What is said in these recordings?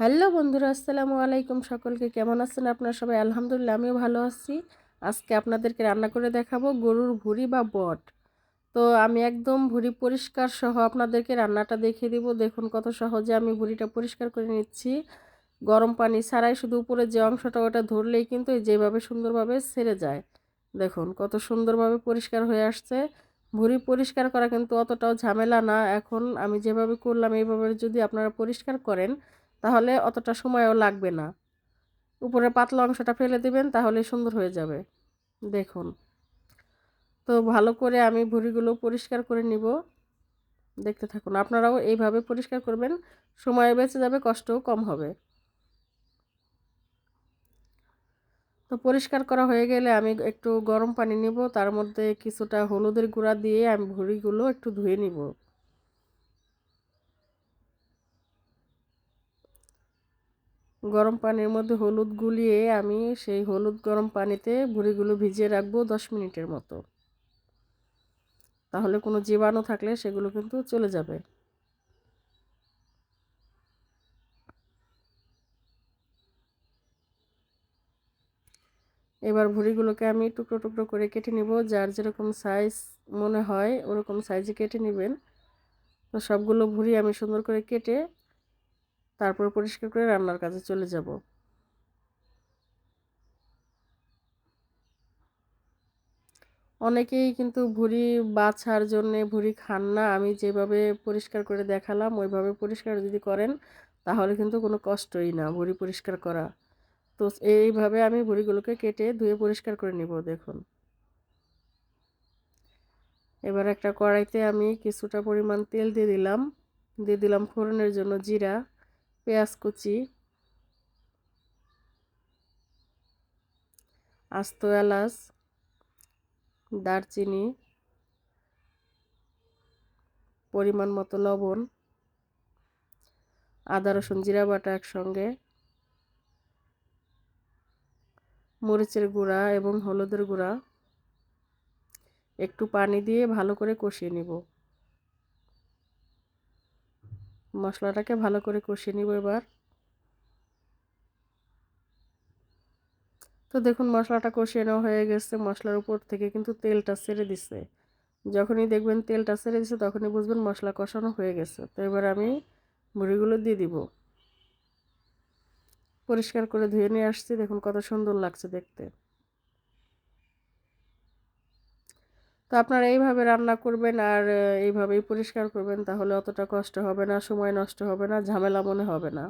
Hello বন্ধুরা, আসসালামু আলাইকুম সকলকে। কেমন আছেন আপনারা সবাই? আলহামদুলিল্লাহ, আমিও ভালো আছি। আজকে আপনাদেরকে রান্না করে দেখাবো গরুর ভুঁড়ি বা বট। তো আমি একদম ভুঁড়ি পরিষ্কার সহ আপনাদেরকে রান্নাটা দেখিয়ে দিব। দেখুন কত সহজে আমি ভুঁড়িটা পরিষ্কার করে নিচ্ছি। গরম পানি ছাড়াই শুধু উপরে যে অংশটা, ওটা ধরলেই কিন্তু যেভাবে সুন্দরভাবে ছেড়ে যায়। দেখুন কত সুন্দরভাবে পরিষ্কার হয়ে আসছে। ভুঁড়ি পরিষ্কার করা কিন্তু অতটাও ঝামেলা না। এখন আমি যেভাবে করলাম, এইভাবে যদি আপনারা পরিষ্কার করেন তাহলে অতটা সময়ও লাগবে না। উপরে পাতলা অংশটা ফেলে দেবেন তাহলে সুন্দর হয়ে যাবে। দেখুন। তো ভালো করে আমি ভুড়িগুলো পরিষ্কার করে নিব। দেখতে থাকুন, আপনারাও এইভাবে পরিষ্কার করবেন, সময় বেঁচে যাবে, কষ্টও কম হবে। তো পরিষ্কার করা হয়ে গেলে আমি একটু গরম পানি নিব, তার মধ্যে কিছুটা হলুদের গুঁড়া দিয়ে আমি ভুড়িগুলো একটু ধুয়ে নিব। গরম পানির মধ্যে হলুদ গুলিয়ে আমি সেই হলুদ গরম পানিতে ভুড়িগুলো ভিজিয়ে রাখব দশ মিনিটের মতো। তাহলে কোনো জীবাণু থাকলে সেগুলো কিন্তু চলে যাবে। এবার ভুড়িগুলোকে আমি টুকরো টুকরো করে কেটে নিব, যার যেরকম সাইজ মনে হয় ওরকম সাইজে কেটে নেবেন। তো সবগুলো ভুড়ি আমি সুন্দর করে কেটে তারপর পরিষ্কার করে রান্নার কাজে চলে যাব। অনেকেই কিন্তু ভুঁড়ি বাছার জন্যে ভুঁড়ি খান না, আমি যেভাবে পরিষ্কার করে দেখালাম ওইভাবে পরিষ্কার যদি করেন, তাহলে কিন্তু কোনো কষ্টই না ভুঁড়ি পরিষ্কার করা। তো এইভাবে আমি ভুঁড়িগুলোকে কেটে ধুয়ে পরিষ্কার করে নিব, দেখুন। এবার একটা কড়াইতে আমি কিছুটা পরিমাণ তেল দিয়ে দিলাম দিয়ে দিলাম ফোড়নের জন্য জিরা। পেঁয়াজ কুচি, আস্ত এলাচ, দারচিনি, পরিমাণ মতো লবণ, আদা, রসুন, জিরা বাটা একসঙ্গে, মরিচের গুঁড়া এবং হলুদের গুঁড়া। একটু পানি দিয়ে ভালো করে কষিয়ে নিব। মশলাটাকে ভালো করে কষিয়ে নিব এবার। তো দেখুন, মশলাটা কষিয়ে নেওয়া হয়ে গেছে। মশলার উপর থেকে কিন্তু তেলটা ছেড়ে দিছে। যখনই দেখবেন তেলটা ছেড়ে দিছে, তখনই বুঝবেন মশলা কষানো হয়ে গেছে। তো এবার আমি মুড়িগুলো দিয়ে দিব। পরিষ্কার করে ধুয়ে নিয়ে আসছি। দেখুন কত সুন্দর লাগছে দেখতে। তো আপনারা এইভাবে রান্না করবেন আর এইভাবেই পরিষ্কার করবেন, তাহলে অতটা কষ্ট হবে না, সময় নষ্ট হবে না, ঝামেলা মনে হবে না।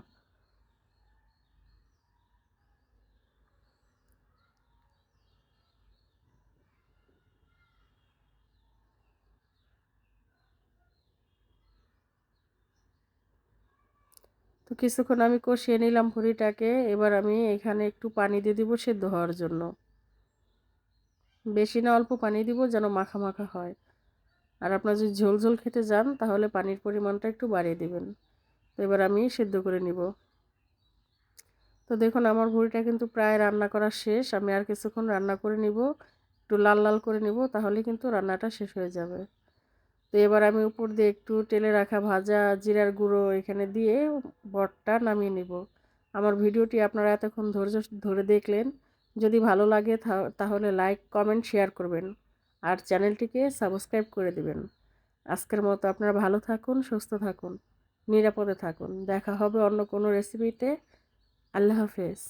তো কিছুক্ষণ আমি কষিয়ে নিলাম ভুড়িটাকে, এবার আমি এখানে একটু পানি দিয়ে দিব সেদ্ধ হওয়ার জন্য। বেশি না অল্প পানি দিব যেন মাখা মাখা হয়। আর আপনার যদি ঝোল ঝোল খেতে যান, তাহলে পানির পরিমাণটা একটু বাড়িয়ে দেবেন। তো এবার আমি সেদ্ধ করে নিব। তো দেখুন, আমার ভুড়িটা কিন্তু প্রায় রান্না করা শেষ। আমি আর কিছুক্ষণ রান্না করে নিব। একটু লাল লাল করে নিব তাহলে কিন্তু রান্নাটা শেষ হয়ে যাবে। তো এবার আমি উপর দিয়ে একটু তেলে রাখা ভাজা, জিরার গুঁড়ো এখানে দিয়ে বটটা নামিয়ে নিব। আমার ভিডিওটি আপনারা এতক্ষণ ধৈর্য ধরে দেখলেন। যদি ভালো লাগে তাহলে লাইক কমেন্ট শেয়ার করবেন। আর চ্যানেলটিকে সাবস্ক্রাইব করে দেবেন। আজকের মতো আপনারা ভালো থাকুন, সুস্থ থাকুন, নিরাপদে থাকুন। দেখা হবে অন্য কোনো রেসিপিতে আল্লাহ হাফেজ।